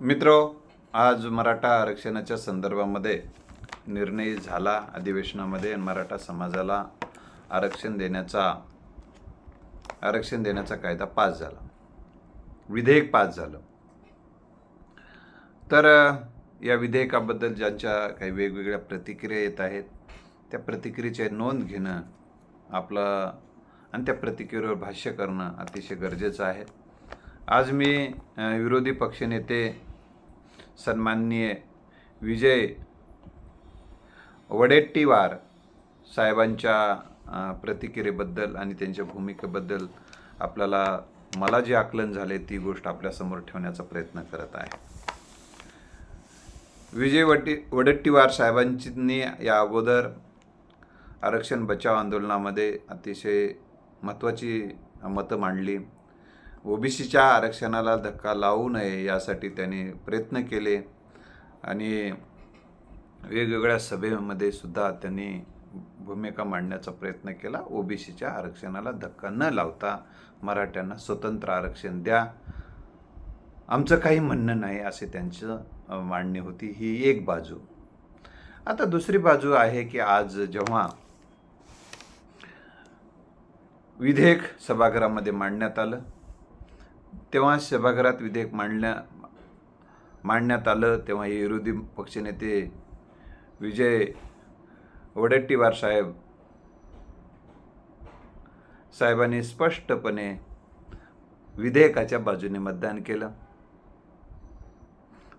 मित्र आज मराठा आरक्षणाच्या संदर्भामध्ये निर्णय झाला अधिवेशनामध्ये आणि मराठा समाजाला आरक्षण देण्याचा आरक्षण देण्याचा कायदा पास झाला. विधेयक पास झालं. तर या विधेयकाबद्दल ज्यांच्या काही वेगवेगळ्या प्रतिक्रिया येत आहेत त्या प्रतिक्रियेची नोंद घेणं आपलं आणि त्या प्रतिक्रियेवर भाष्य करणं अतिशय गरजेचं आहे. आज मी विरोधी पक्षनेते सन्माननीय विजय वडेट्टीवार साहेबांच्या प्रतिक्रियेबद्दल आणि त्यांच्या भूमिकेबद्दल आपल्याला मला जे आकलन झाले ती गोष्ट आपल्यासमोर ठेवण्याचा प्रयत्न करत आहे. विजय वटी वडेट्टीवार साहेबांनी या अगोदर आरक्षण बचाव आंदोलनामध्ये अतिशय महत्त्वाची मतं मांडली. ओबीसीच्या आरक्षणाला धक्का लावू नये यासाठी त्यांनी प्रयत्न केले आणि वेगवेगळ्या सभेमध्ये सुद्धा त्यांनी भूमिका मांडण्याचा प्रयत्न केला. ओबीसीच्या आरक्षणाला धक्का न लावता मराठ्यांना स्वतंत्र आरक्षण द्या. आमचं काही म्हणणं नाही असे त्यांचं मांडणी होती. ही एक बाजू. आता दुसरी बाजू आहे की आज जेव्हा विधेयक सभागृहामध्ये मांडण्यात आलं तेव्हा सभागृहात विधेयक मांडण्या मांडण्यात आलं तेव्हा हे विरोधी पक्षनेते विजय वडेट्टीवार साहेब साहेबांनी स्पष्टपणे विधेयकाच्या बाजूने मतदान केलं.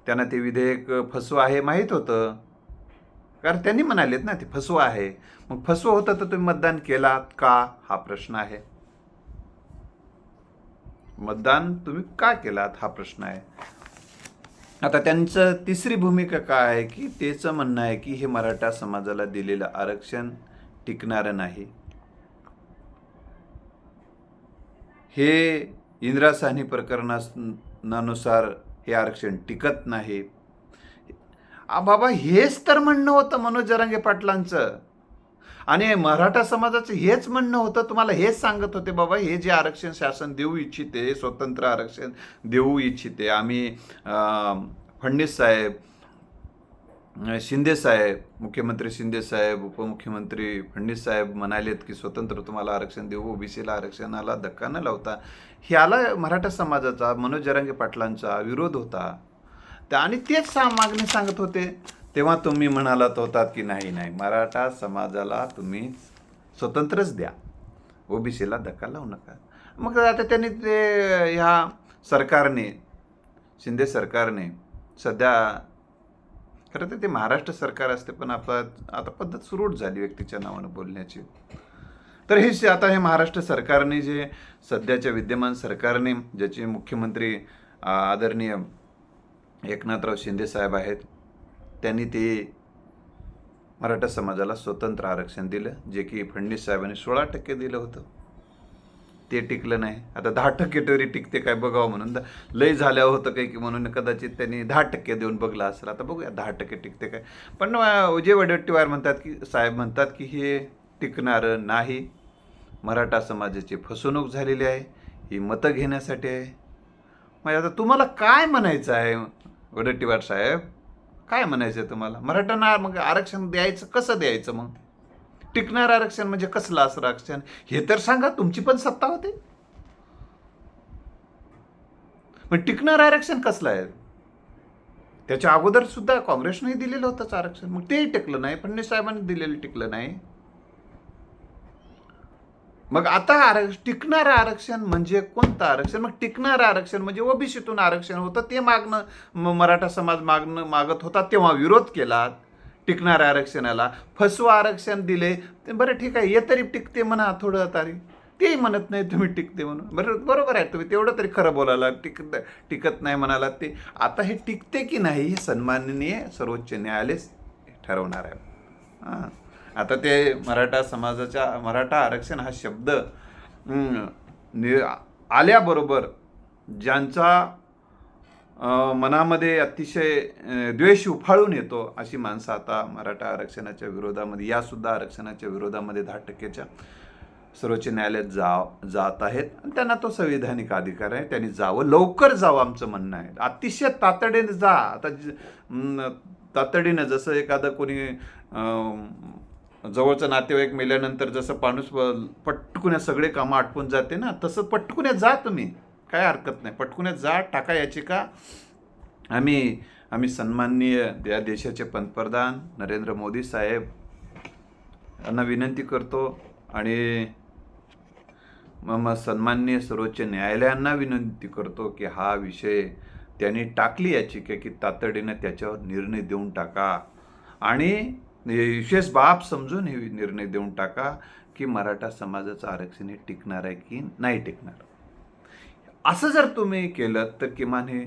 त्यांना ते विधेयक फसवं आहे माहीत होतं. कारण त्यांनी म्हणालेत ना ते फसवं आहे. मग फसवं होतं तर तुम्ही मतदान केलात का? हा प्रश्न आहे. मतदान तुम्ही का केलात? हा प्रश्न आहे. आता त्यांचं तिसरी भूमिका काय आहे की त्याचं म्हणणं आहे की हे मराठा समाजाला दिलेलं आरक्षण टिकणारं नाही. हे इंदिरा साहनी प्रकरणानुसार हे आरक्षण टिकत नाही. बाबा हेच तर म्हणणं होतं मनोज जरांगे पाटलांचं. आणि मराठा समाजाचं हेच म्हणणं होतं तुम्हाला हेच सांगत होते बाबा हे जे आरक्षण शासन देऊ इच्छिते स्वतंत्र आरक्षण देऊ इच्छिते आम्ही फडणीस साहेब शिंदे साहेब मुख्यमंत्री शिंदे साहेब उपमुख्यमंत्री फडणीस साहेब म्हणालेत की स्वतंत्र तुम्हाला आरक्षण देऊ ओबीसीला आरक्षणाला धक्का न लावता. ह्याला मराठा समाजाचा मनोज जरांगे पाटलांचा विरोध होता. त्या आणि तेच सा मागणी सांगत होते. तेव्हा तुम्ही म्हणालात होतात की नाही नाही. मराठा समाजाला तुम्ही स्वतंत्रच द्या. ओबीसीला धक्का लावू नका. मग आता त्यांनी ते ह्या सरकारने शिंदे सरकारने सध्या खरं तर ते महाराष्ट्र सरकार असते पण आपला आता पद्धत सुरूट झाली व्यक्तीच्या नावानं बोलण्याची. तर हे आता हे महाराष्ट्र सरकारने जे सध्याच्या विद्यमान सरकारने ज्याचे मुख्यमंत्री आदरणीय एकनाथराव शिंदे साहेब आहेत त्यांनी ते मराठा समाजाला स्वतंत्र आरक्षण दिलं जे की फडणवीस साहेबांनी सोळा टक्के दिलं होतं. ते टिकलं नाही. आता दहा टक्के तरी टिकते काय बघावं म्हणून. लय झाल्यावर होतं काही की म्हणून कदाचित त्यांनी दहा टक्के देऊन बघला असेल. आता बघूया दहा टक्के टिकते काय. पण विजय वडेट्टीवार म्हणतात की साहेब म्हणतात की हे टिकणारं नाही. मराठा समाजाची फसवणूक झालेली आहे. ही मतं घेण्यासाठी आहे. मग आता तुम्हाला काय म्हणायचं आहे वडेट्टीवार साहेब? काय म्हणायचं आहे तुम्हाला? मराठ्यांना मग आरक्षण द्यायचं कसं द्यायचं मग? टिकणार आरक्षण म्हणजे कसलं असं आरक्षण? हे तर सांगा तुमची पण सत्ता होती. मग टिकणार आरक्षण कसलं आहे? त्याच्या अगोदर सुद्धा काँग्रेसनेही दिलेलं होतंच आरक्षण. मग तेही टिकलं नाही फडणवीस साहेबांनी दिलेलं टिकलं नाही. मग आता आरक्ष टिकणारं आरक्षण म्हणजे कोणतं आरक्षण? मग टिकणारं आरक्षण म्हणजे ओबीसीतून आरक्षण होतं ते मागणं म- मराठा समाज मागणं मागत होता तेव्हा विरोध केला टिकणाऱ्या आरक्षणाला. फसवं आरक्षण दिले ते बरं ठीक आहे हे तरी टिकते म्हणा थोडं तरी. तेही म्हणत नाही तुम्ही टिकते म्हणून. बरं बरोबर आहे तुम्ही तेवढं तरी खरं बोलायला टिक टिकत नाही म्हणाला ते. आता हे टिकते की नाही हे सन्माननीय सर्वोच्च न्यायालय ठरवणार आहे. हां. आता ते मराठा समाजाच्या मराठा आरक्षण हा शब्द नि आल्याबरोबर ज्यांचा मनामध्ये अतिशय द्वेष उफाळून येतो अशी माणसं आता मराठा आरक्षणाच्या विरोधामध्ये यासुद्धा आरक्षणाच्या विरोधामध्ये दहा टक्क्याच्या सर्वोच्च न्यायालयात जा जात आहेत. आणि त्यांना तो संविधानिक अधिकार आहे. त्यांनी जावं. लवकर जावं आमचं म्हणणं आहे. अतिशय तातडीने जा. आता ज- तातडीनं जसं एखादं कोणी जवळचं नातेवाईक मेल्यानंतर जसं माणूस ब- पटकुन्या सगळे कामं आटपून जाते ना तसं पटकुन्या जा तुम्ही. काय हरकत नाही. पटकुन्या जा टाका याचिका. आम्ही आम्ही सन्माननीय या देशाचे पंतप्रधान नरेंद्र मोदी साहेब यांना विनंती करतो आणि मग मग सन्माननीय सर्वोच्च न्यायालयांना विनंती करतो की हा विषय त्यांनी टाकली याचिका की तातडीनं त्याच्यावर निर्णय देऊन टाका. आणि विशेष बाब समजून हे निर्णय देऊन टाका की मराठा समाजाचं आरक्षण हे टिकणार आहे की नाही टिकणार. असं जर तुम्ही केलं तर किमान हे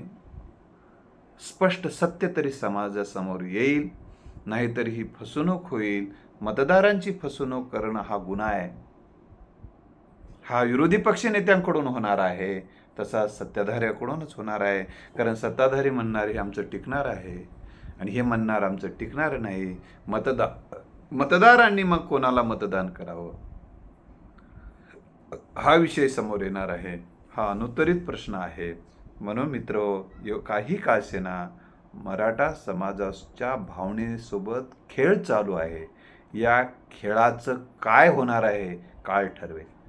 स्पष्ट सत्य तरी समाजासमोर येईल नाहीतर ही फसवणूक होईल. मतदारांची फसवणूक करणं हा गुन्हा आहे. हा विरोधी पक्ष नेत्यांकडून होणार आहे. तसा सत्ताधाऱ्याकडूनच होणार आहे. कारण सत्ताधारी म्हणणार हे आमचं टिकणार आहे. आणि हे म्हणणार आमचं टिकणार नाही. मतदा मतदारांनी मग कोणाला मतदान करावं? हा विषय समोर येणार आहे. हा अनुत्तरित प्रश्न आहे. म्हणून मित्र यो काही कासेना मराठा समाजाच्या भावनेसोबत खेळ चालू आहे. या खेळाचं काय होणार आहे? काळ ठरवेल.